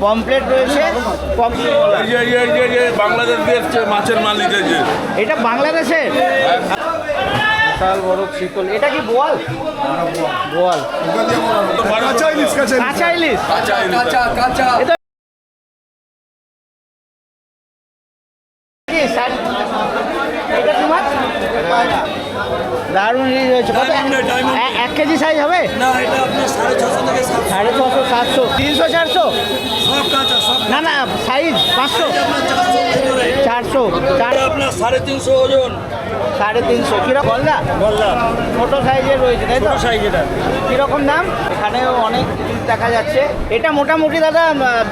Pomfret রয়েছে। বাংলাদেশ দিয়ে মাছের মাল এটা বাংলাদেশের শিকল এটা কি বোয়াল? বোয়াল। কাঁচা ইলিশ কাঁচা ইলিশ। কাঁচা কাঁচা কাঁচা এটা কি, ষাট- এটা কি মাছ? দারুণ ইলিশ এক কেজি সাইজ হবে? না সাড়ে ছশো সাতশো তিনশো চারশো? না না সাইজ পাঁচশো। চারশো চারশো আপনার সাড়ে তিনশো ওজন। সাড়ে তিনশো। কীরকম গলদা? বললাম ছোট সাইজের রয়েছে তাই তো? সাইজ এটা কীরকম দাম? এখানেও অনেক জিনিস দেখা যাচ্ছে। এটা মোটামুটি দাদা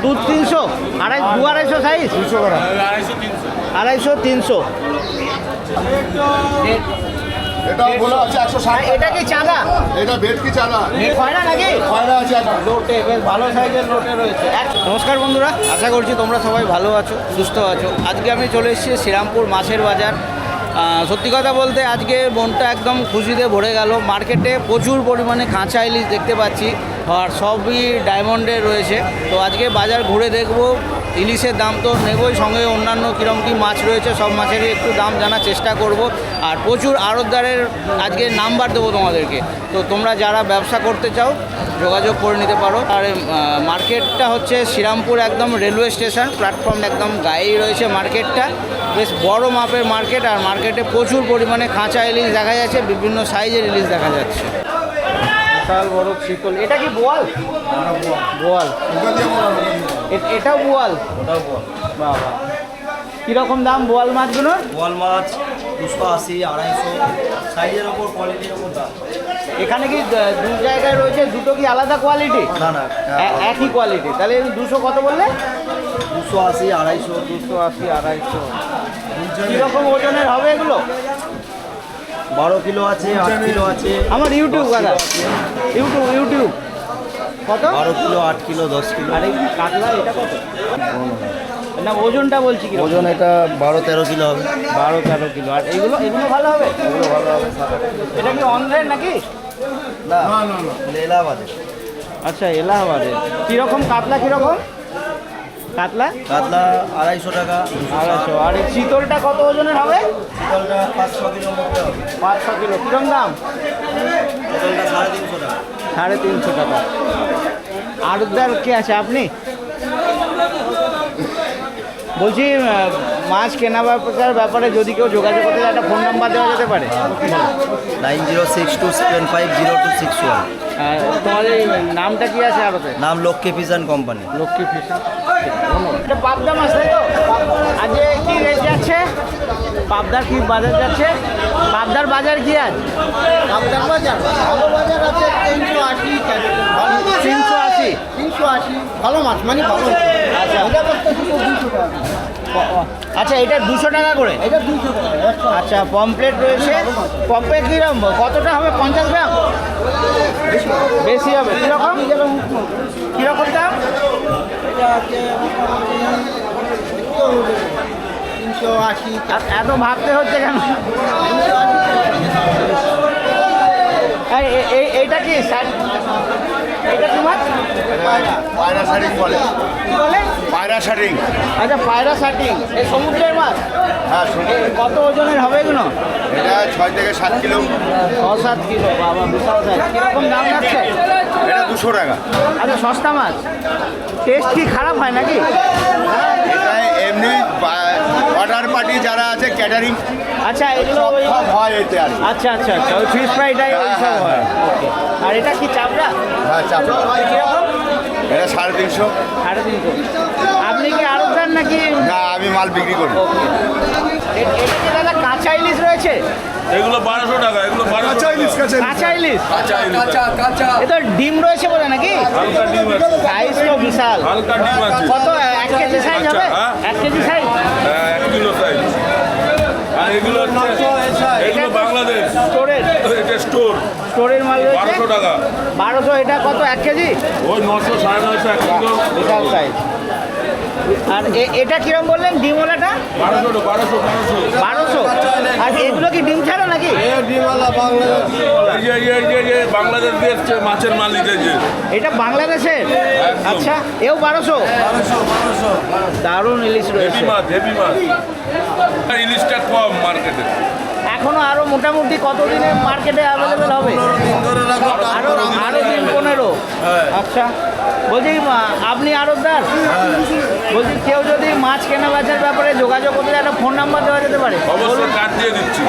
দু তিনশো আড়াই দু আড়াইশো সাইজ আড়াইশো তিনশো। আড়াইশো তিনশো। এটা বলা আছে একশো ষাট এটা কি চাঁদা এটা ভেটকি হয় না নাকি? খয়রা আছে। লোটে বেশ ভালো সাইজের লোটে রয়েছে। নমস্কার বন্ধুরা আশা করছি তোমরা সবাই ভালো আছো সুস্থ আছো। আজকে আমি চলে এসেছি শ্রীরামপুর মাছের বাজার। সত্যি কথা বলতে আজকে মনটা একদম খুশিতে ভরে গেল। মার্কেটে প্রচুর পরিমাণে কাঁচা ইলিশ দেখতে পাচ্ছি আর সবই ডায়মন্ডের রয়েছে। তো আজকে বাজার ঘুরে দেখব ইলিশের দাম তো নেবই সঙ্গে অন্যান্য কীরকম কী মাছ রয়েছে সব মাছেরই একটু দাম জানার চেষ্টা করব। আর প্রচুর আড়তদারের আজকে নাম্বার দেবো তোমাদেরকে। তো তোমরা যারা ব্যবসা করতে চাও যোগাযোগ করে নিতে পারো। আর মার্কেটটা হচ্ছে শ্রীরামপুর একদম রেলওয়ে স্টেশন প্ল্যাটফর্ম একদম গায়েই রয়েছে মার্কেটটা। বেশ বড় মাপের মার্কেট আর মার্কেটে প্রচুর পরিমাণে কাঁচা ইলিশ দেখা যাচ্ছে বিভিন্ন সাইজের ইলিশ দেখা যাচ্ছে। বিশাল বড় শিকল এটা কি বোয়াল? বোয়াল। এটাও বোয়াল? ওটাও বল বাবা। কীরকম দাম বোয়াল মাছগুলোর? বোয়াল মাছ দুশো আশি আড়াইশো সাইজের ওপর কোয়ালিটির ওপর দাম। এখানে কি দু জায়গায় রয়েছে দুটো কি আলাদা কোয়ালিটি না না একই কোয়ালিটি তাহলে দুশো কত বললে? দুশো আশি আড়াইশো। দুশো আশি আড়াইশো। কীরকম ওজনের হবে এগুলো? বারো কিলো আছে আট কিলো আছে। আমার ইউটিউব দাদা। ইউটিউব ইউটিউব কত? বারো কিলো আট কিলো দশ কিলো। আর এই কাতলা এটা কত? না ওজনটা বলছি কি ওজন এটা বারো তেরো কিলো হবে। বারো তেরো কিলো। আর এগুলো এগুলো ভালো হবে? এগুলো ভালো হবে এটা কি অনলাইন নাকি? না না না এলাহাবাদে আচ্ছা এলাহাবাদে কীরকম কাতলা কীরকম? কাতলা? কাতলা আড়াইশো টাকা আড়াইশো। আর এই চিতলটা কত ওজনের হবে? চিতলটা পাঁচশো হবে। পাঁচশো কিলো। কীরকম দাম? চিতলটা সাড়ে তিনশো টাকা। সাড়ে তিনশো টাকা। আরদার কে আছে আপনি? বলছি মাছ কেনা বেচার ব্যাপারে যদি কেউ যোগাযোগ করতে চায় একটা ফোন নাম্বার দেওয়া যেতে পারে। Nine zero six two seven five zero two six one. তোমাদের তোমার নামটা কি আছে আরতে? নাম লক্ষ্মী ফিশন কোম্পানি। লক্ষ্মী ফিশন। এটা পাবদা মাছ তাই তো? আজকে কি রেট যাচ্ছে? পাবদার কি বাজার যাচ্ছে? পাবদার বাজার কি আজ? পাবদার বাজার ভালো বাজার আছে তিনশো আশি তিনশো আশি। আশি ভালো মাছ মানে ভালো আচ্ছা। এটা করতে দুশো টাকা? আচ্ছা এটা দুশো টাকা করে? এটা দুশো টাকা আচ্ছা পমপ্লেট রয়েছে। পমপ্লেট কীরকম? কতটা হবে? পঞ্চাশ গ্রাম? বেশি হবে। কীরকম? কীরকম দাম তিনশো আশি। এত- ভাবতে হচ্ছে কেন? এইটা কি এইটা কি মাছ পায়রা শাড়িং বলে। বলে? পায়রা শাড়িং। আচ্ছা পায়রা এই সমুদ্রের মাছ? হ্যাঁ কত ওজনের হবে এগুলো? এটা ছয় থেকে সাত কিলো। ছ সাত কিলো বাবা বিশাল সাইজ। কীরকম দাম যাচ্ছে? এটা দুশো টাকা। আচ্ছা সস্তা মাছ? টেস্ট কি খারাপ হয় নাকি? এটা এমনি অর্ডার পার্টি যারা আছে ক্যাটারিং আচ্ছা এগুলো ওই হয় এতে আর আচ্ছা আচ্ছা আচ্ছা ওই ফিশ ফ্রাইটাই ওই সব হয়। ওকে আর এটা কি চাপড়া? হ্যাঁ চাপড়া। কীরকম এটা সাড়ে তিনশো। সাড়ে তিনশো। আপনি কি আরও দেন নাকি? না আমি মাল বিক্রি করি। ওকে। এটা কি দাদা কাঁচা ইলিশ রয়েছে? এগুলো বারোশো টাকা এগুলো কাঁচা ইলিশ কাঁচা ইলিশ। কাঁচা কাঁচা এ তো ডিম রয়েছে বলে নাকি? হালকা ডিম আছে। সাইজ তো বিশাল। হালকা ডিম আছে। কত? এক কেজি সাইজ হবে? হ্যাঁ। এক কেজি সাইজ হ্যাঁ, এক কিলো সাইজ আর এগুলো এগুলো বাংলাদেশ। স্টোরের। এটা স্টোর। স্টোরের মাল রয়েছে। বারোশো টাকা। বারোশো এটা কত এক কেজি? ওই নশো সাড়ে নশো এক কিলো। বিশাল সাইজ আর এ- এটা কিরম বললেন ডিমওয়ালাটা বারোশো বারোশো আর এগুলো কি ডিম ছাড়া নাকি? এই যে বাংলাদেশ দিয়ে মাছের এই যে। এটা বাংলাদেশের? আচ্ছা এও বারোশো? দারুণ ইলিশ হেভি রয়েছে মাছ হেভি মাছ। ইলিশটা কম মার্কেটে এখনও আরও মোটামুটি কতদিনে মার্কেটে অ্যাভেলেবেল হবে? আরও আরও দিন পনেরো। আচ্ছা। বলছি আপনি আরবদার? বলছি কেউ যদি মাছ কেনা বেচার ব্যাপারে যোগাযোগ করতে একটা ফোন নাম্বার দেওয়া যেতে পারে। অবশ্যই কার্ড দিয়ে দিচ্ছি।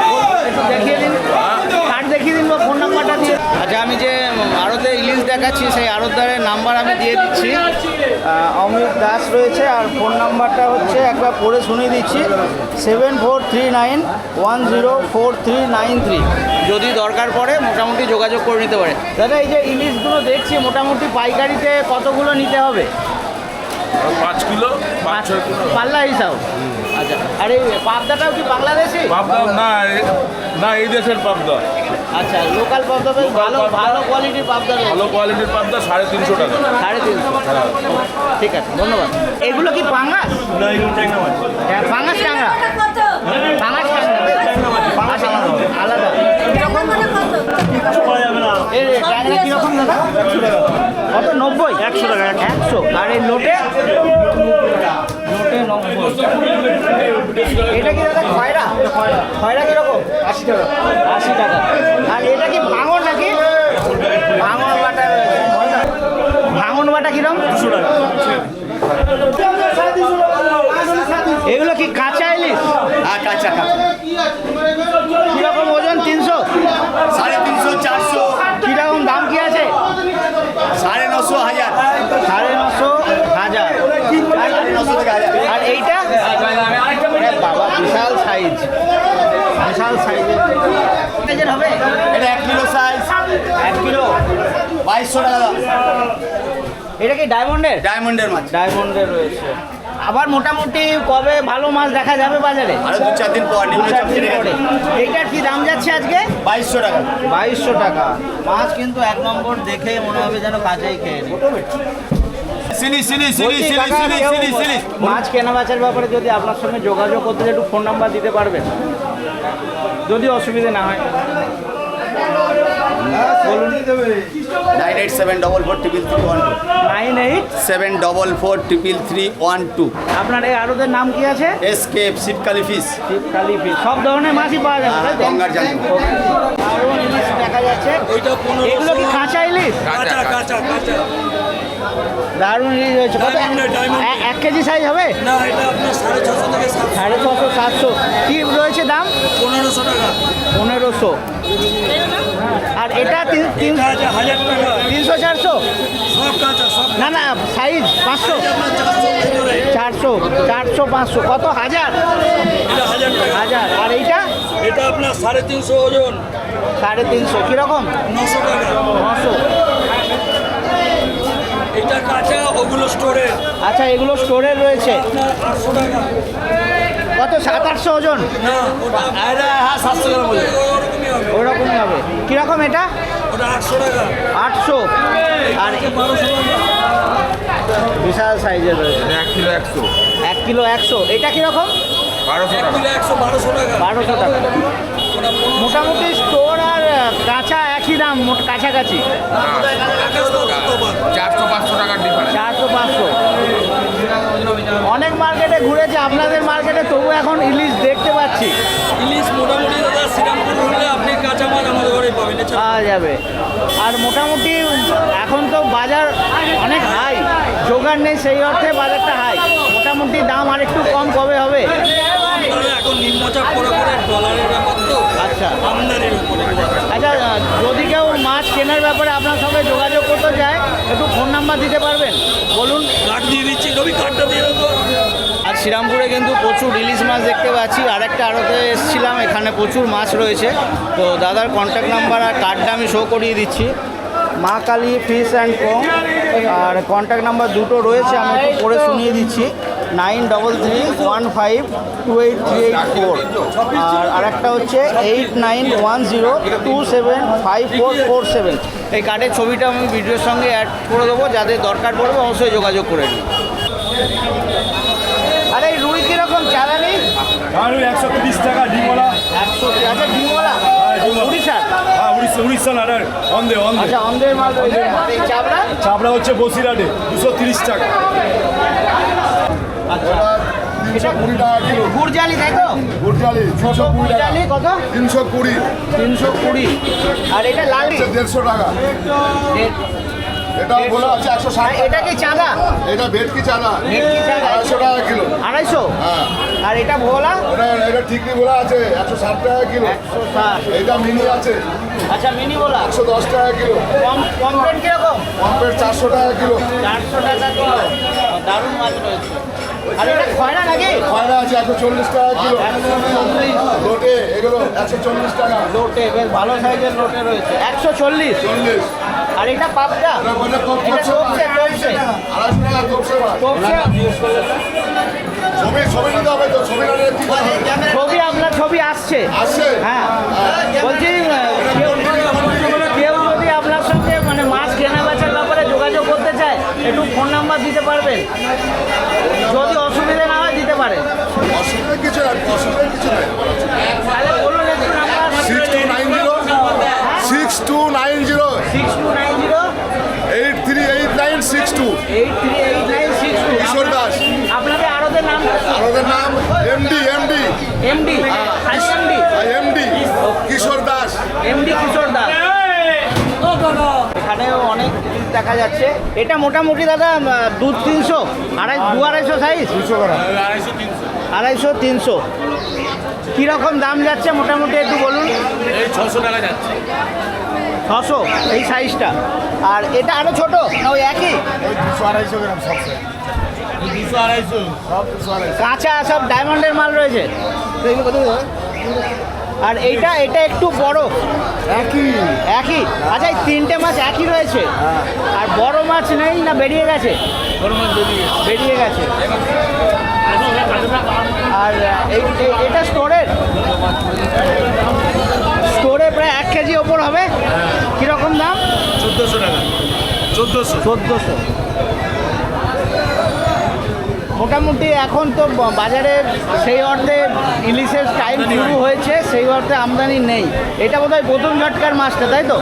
একটু দেখিয়ে দিন। কার্ড দেখিয়ে দিন বা ফোন নাম্বারটা দিয়ে। আচ্ছা আমি যে আড়তে ইলিশ দেখাচ্ছি, সেই আড়তদারের নাম্বার আমি দিয়ে দিচ্ছি। অমিত দাস রয়েছে, আর ফোন নাম্বারটা হচ্ছে একবার পড়ে শুনিয়ে দিচ্ছি, seven four three nine one zero four three nine three. যদি দরকার পড়ে, মোটামুটি যোগাযোগ করে নিতে পারে। দাদা, এই যে ইলিশগুলো দেখছি, মোটামুটি পাইকারিতে কতগুলো নিতে হবে? পাঁচ কিলো পাঁচ ছয় কিলো। পাল্লা হিসাব আচ্ছা আর এই পাবদাটাও কি বাংলাদেশি? পাবদা না না এই দেশের পাবদা। আচ্ছা লোকাল পাবদা বেশ ভালো ভালো কোয়ালিটির পাবদা ভালো কোয়ালিটির পাবদা সাড়ে তিনশো টাকা। সাড়ে তিনশো। ঠিক আছে ধন্যবাদ। এগুলো কি পাঙ্গাস? হ্যাঁ পাঙ্গাস টাংরা পাঙ্গাস টাংরা আচ্ছা, আলাদা এর ট্যাংরা কীরকম দাদা? কত? নব্বই। একশো টাকা একশো। আর এই লোটে লোটে নব্বই। এটা কি দাদা খয়রা? খয়রা কীরকম? আশি টাকা। আশি টাকা আর এটা কি ভাঙন নাকি? ভাঙন বাটা ভাঙন বাটা কিরম দুশো টাকা। এগুলো কি কাঁচা ইলিশ? হ্যাঁ কাঁচা কাঁচা। কীরকম ওজন? তিনশো? সাড়ে তিনশো চারশো কীরকম দাম কি আছে সাড়ে নশো হাজার সাড়ে নশো হাজার সাড়ে নশো থেকে হাজার আর এইটা আরে বাবা বিশাল সাইজ বিশাল সাইজের সাইজের হবে? এটা এক কিলো সাইজ। এক কিলো? বাইশশো টাকা এটা কি ডায়মন্ডের? ডায়মন্ডের মাছ। ডায়মন্ডের রয়েছে। আবার মোটামুটি কবে ভালো মাছ দেখা যাবে বাজারে? আরও দু চার দিন পর নিম্ন চাপ পরে। এইটার কি দাম যাচ্ছে আজকে? বাইশশো টাকা। বাইশশো টাকা। মাছ কিন্তু এক নম্বর দেখে মনে হবে যেন কাঁচাই খেয়ে মাছ কেনা বেচার ব্যাপারে যদি আপনার সঙ্গে যোগাযোগ করতে একটু ফোন নাম্বার দিতে পারবেন? যদি অসুবিধে না হয়। বলুন nine eight seven double four triple three one two. Nine eight seven double four triple three one two আপনার এই আরোদের নাম কি আছে? S K Shibkali fish. Shibkali fish। সব ধরনের মাছই পাওয়া যাবে গঙ্গার জানি ইলিশ দেখা যাচ্ছে। এগুলো কি কাঁচা ইলিশ? কাঁচা কাঁচা কাঁচা। দারুণ ইলিশ রয়েছে কত? এক কেজি সাইজ হবে? না এটা আপনার সাড়ে ছশো থেকে সাড়ে ছশো সাতশো। কি রয়েছে দাম? পনেরোশো টাকা। পনেরোশো। আর এটা তিনশো চারশো? না না সাইজ পাঁচশো চারশো চারশো পাঁচশো। কত? হাজার। হাজার হাজার। আর এইটা? এটা আপনার সাড়ে তিনশো ওজন। সাড়ে তিনশো। কীরকম? নশো টাকা। নশো। এটা কাঁচা ওগুলো স্টোরে আচ্ছা এগুলো স্টোরে রয়েছে। আটশো টাকা। কত? সাত আটশো ওজন? হ্যাঁ সাতশো টাকা বলে ওরকমই হবে। কীরকম এটা? ওটা আটশো টাকা। আটশো। আর বারোশো টাকা বিশাল সাইজের রয়েছে। এক কিলো একশো। এক কিলো একশো। এটা কীরকম? বারোশো টাকা। বারোশো টাকা। বারোশো টাকা। মোটামুটি স্টোর কাঁচা দাম মোট কাছাকাছি। চারশো পাঁচশো টাকার ডিফারেন্স চারশো পাঁচশো। অনেক মার্কেটে ঘুরেছে আপনাদের মার্কেটে তবু এখন ইলিশ দেখতে পাচ্ছি। ইলিশ মোটামুটি দাদা শ্রীরামপুর ঘুরলে আপনি কাঁচা মাল আমাদের ঘরে পাবেন পাওয়া যাবে। আর মোটামুটি এখন তো বাজার অনেক হাই জোগাড় নেই সেই অর্থে বাজারটা হাই মোটামুটি দাম আর একটু কম কবে হবে? এখন নিম্নচাপ করে করে ডলারের আচ্ছা। আমদানির উপরে আচ্ছা যদি কেউ মাছ কেনার ব্যাপারে আপনার সঙ্গে যোগাযোগ করতে চায় একটু ফোন নাম্বার দিতে পারবেন? বলুন। কাঠ দিয়ে দিচ্ছি দিয়ে দেবো। আর শ্রীরামপুরে কিন্তু প্রচুর ইলিশ মাছ দেখতে পাচ্ছি। আরেকটা আড়তে এসেছিলাম এখানে প্রচুর মাছ রয়েছে। তো দাদার কন্ট্যাক্ট নাম্বার আর কার্ডটা আমি শো করিয়ে দিচ্ছি। Maa Kali fish and co R contact number দুটো রয়েছে আমি একটু করে শুনিয়ে দিচ্ছি। Nine double three one five two eight three eight four. আর আরেকটা হচ্ছে eight nine one zero two seven five four four seven. এই কার্ডের ছবিটা আমি ভিডিওর সঙ্গে অ্যাড করে দেবো যাদের দরকার পড়বে অবশ্যই যোগাযোগ করে নিন। আরে এই রুই কীরকম চালানি? আর ওই একশো তিরিশ টাকা ডিমওয়ালা। একশো আচ্ছা উড়িষ্যার? হ্যাঁ উড়িষ্যা উড়িষ্যা না অন্ধে অন্ধে। আচ্ছা অন্ধের মাল চাপড়া হচ্ছে বসিরহাটে দুশো তিরিশ টাকা। তিনশো কুড়ি টাকা কিলো। গুড়জালি তাই তো? গুড়জালি তিনশো কুড়ি টাকা। কত? তিনশো কুড়ি। তিনশো কুড়ি। আর এটা লালি দেড়শো টাকা। এটা বলে আছে একশো ষাট এটা কি চাঁদা? এটা ভেটকি চানা। আড়াইশো। টাকা কিলো। আড়াইশো? হ্যাঁ। আর এটা ভোলা? এটা এটা ঠিকই বলে আছে একশো ষাট টাকা কিলো। একশো ষাট। এটা মিনি আছে। আচ্ছা মিনি ভোলা? একশো দশ টাকা কিলো। কম কমপ্লেন কীরকম? পম্পের চারশো টাকা কিলো। চারশো টাকা কিলো। দারুণ মাছ রয়েছে। আর এটা খয়না নাকি? খয়রা আছে একশো চল্লিশ টাকা কিলো। লোটে এগুলো একশো চল্লিশ টাকা। লোটে বেশ ভালো সাইজের লোটে রয়েছে। একশো চল্লিশ? চল্লিশ। আর এটা এটা আড়াইশো টাকা ছবি ছবি নিতে হবে তো ছবি না নিলে কি করে হবে? ছবি আপনার ছবি আসছে। আসছে? হ্যাঁ। বলছি কেউ যদি আপনার সঙ্গে মানে মাছ কেনা বেচার ব্যাপারে যোগাযোগ করতে চায় একটু ফোন নাম্বার দিতে পারবেন? Six two nine zero. Six two nine zero. Eight three eight nine six two. Eight three eight nine six two. Kishore Das. আপনাদের আরোদের নাম? আর ওদের নাম MD MD MD MD MD Kishore Das. MD Kishore Das. এখানেও অনেক দেখা যাচ্ছে। এটা মোটামুটি দাদা দু তিনশো আড়াই দু আড়াইশো সাইজ আড়াইশো তিনশো। কীরকম দাম যাচ্ছে মোটামুটি একটু বলুন? এই ছশো টাকা যাচ্ছে। ছশো এই সাইজটা। আর এটা আরও ছোটো? না ওই একই? দুশো আড়াইশো গ্রাম সবসে দুশো আড়াইশো। সব দুশো আড়াইশো। কাঁচা সব ডায়মন্ডের মাল রয়েছে? আর এইটা এটা একটু বড়। একই। একই? আচ্ছা এই তিনটে মাছ একই রয়েছে? আর বড় মাছ নেই না বেরিয়ে গেছে। বেরিয়ে গেছে। এই- এটা স্টোরের স্টোরে প্রায় এক কেজি ওপর হবে? কীরকম দাম? চোদ্দোশো টাকা। চোদ্দোশো। চোদ্দোশো। মোটামুটি এখন তো বাজারে সেই অর্থে ইলিশের টাইম শুরু হয়েছে সেই অর্থে আমদানি নেই। এটা বোধহয় প্রথম ঝটকার মাছটা তাই তো?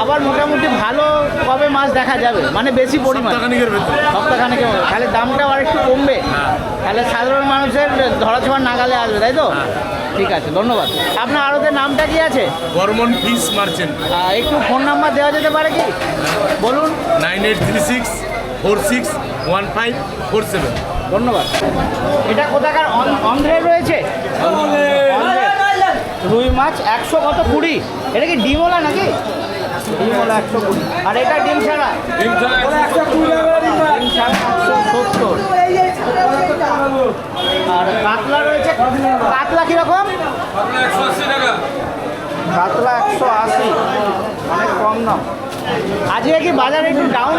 আবার মোটামুটি ভালো কবে মাছ দেখা যাবে? মানে বেশি পরিমাণ। সপ্তাহখানিকের তাহলে দামটাও আর একটু কমবে। তাহলে সাধারণ মানুষের ধরা ছোঁয়ার নাগালে আসবে তাই তো? ঠিক আছে ধন্যবাদ। আপনার আরোদের নামটা কি আছে? Barman fish merchant. একটু ফোন নাম্বার দেওয়া যেতে পারে কি? বলুন। Nine eight three six four six one five four seven. ধন্যবাদ। এটা কোথাকার অন- অন্ধ্রে রয়েছে? রুই মাছ একশো কত কুড়ি? এটা কি ডিমওলা নাকি? ডিমওলা একশো কুড়ি। আর এটা ডিম ছাড়া? ডিম ছাড়া একশো সত্তর। আর কাতলা রয়েছে কাতলা কীরকম? কাতলা একশো আশি। অনেক কম দাম। আজকে কি বাজার একটু ডাউন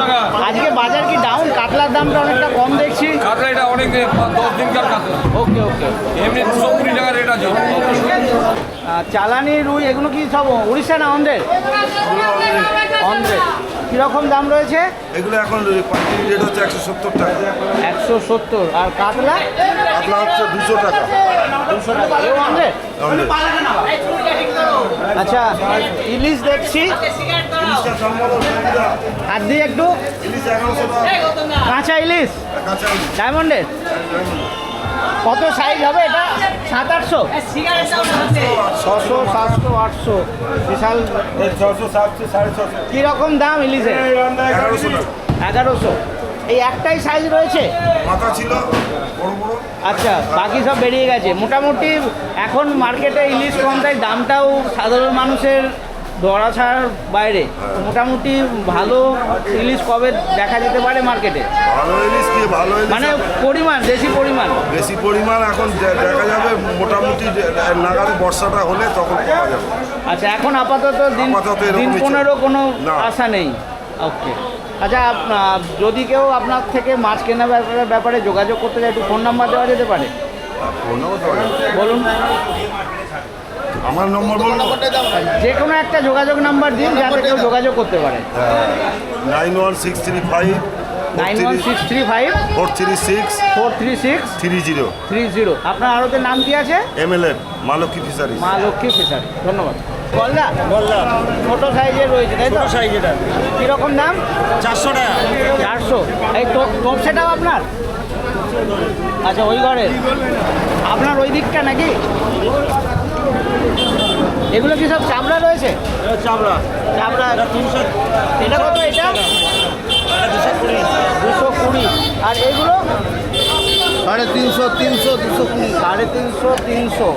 টাকা আজকে বাজার কি ডাউন কাতলার দামটা অনেকটা কম দেখছি। কাতলা এটা অনেক দশ দিনকার কাতলা। ওকে ওকে। এমনি দুশো কুড়ি টাকা রেট আছে। চালানি রুই এগুলো কি সব উড়িষ্যা না অন্ধ্রের? অন্ধ্রের। কীরকম দাম রয়েছে? এগুলো এখন রেট হচ্ছে একশো সত্তর টাকা। একশো সত্তর। আর কাতলা? আপনার হচ্ছে দুশো টাকা। দুশো টাকা। আচ্ছা ইলিশ দেখছি। হাত দিয়ে একটু। ইলিশ এগারোশো টাকা। কাঁচা ইলিশ? কাঁচা ইলিশ। ডায়মন্ডের? কত সাইজ হবে এটা? সাত আটশো? ছশো সাতশো আটশো। বিশাল। এই ছশো সাতশো সাড়ে ছশো কীরকম দাম ইলিশের? এগারোশো এগারোশো। এই একটাই সাইজ রয়েছে? মাথা ছিল বড় বড়। আচ্ছা বাকি সব বেরিয়ে গেছে। মোটামুটি এখন মার্কেটে ইলিশ কম তাই দামটাও সাধারণ মানুষের ধরা ছাড়ার বাইরে। মোটামুটি ভালো ইলিশ কবে দেখা যেতে পারে মার্কেটে ভালো ইলিশ কি? ভালো ইলিশ মানে পরিমাণ বেশি পরিমাণ। বেশি পরিমাণ এখন দেখা যাবে মোটামুটি নাগাদ বর্ষাটা হলে তখন পাওয়া যাবে। আচ্ছা এখন আপাতত দিন দিন। পনেরো কোনো আশা নেই। ওকে আচ্ছা যদি কেউ আপনার থেকে মাছ কেনার ব্যাপারে ব্যাপারে যোগাযোগ করতে চায় একটু ফোন নাম্বার দেওয়া যেতে পারে? তো বলুন। আমার নম্বর বলব? যে কোনো একটা যোগাযোগ নাম্বার দিন যাতে কেউ যোগাযোগ করতে পারে। Nine one six three five nine one six three five four three six four three six three zero three zero আপনার আড়তের নাম কি আছে? এম এল এফ মালকী ফিশারিজ মা লক্ষ্মী ফিশারি ধন্যবাদ। গলদা গলদা ছোট সাইজের রয়েছে তাই তো? সাইজ এটা কীরকম দাম? চারশো টাকা। চারশো। এই তো টোপ সেটাও আপনার? আচ্ছা ওই ঘরের। আপনার ওই দিকটা নাকি? এগুলো কি সব চামড়া রয়েছে? চামড়া। চামড়া। তিনশো এটা কত এটা দুশো কুড়ি। দুশো কুড়ি। আর এগুলো? সাড়ে তিনশো তিনশো দুশো কুড়ি। সাড়ে তিনশো তিনশো।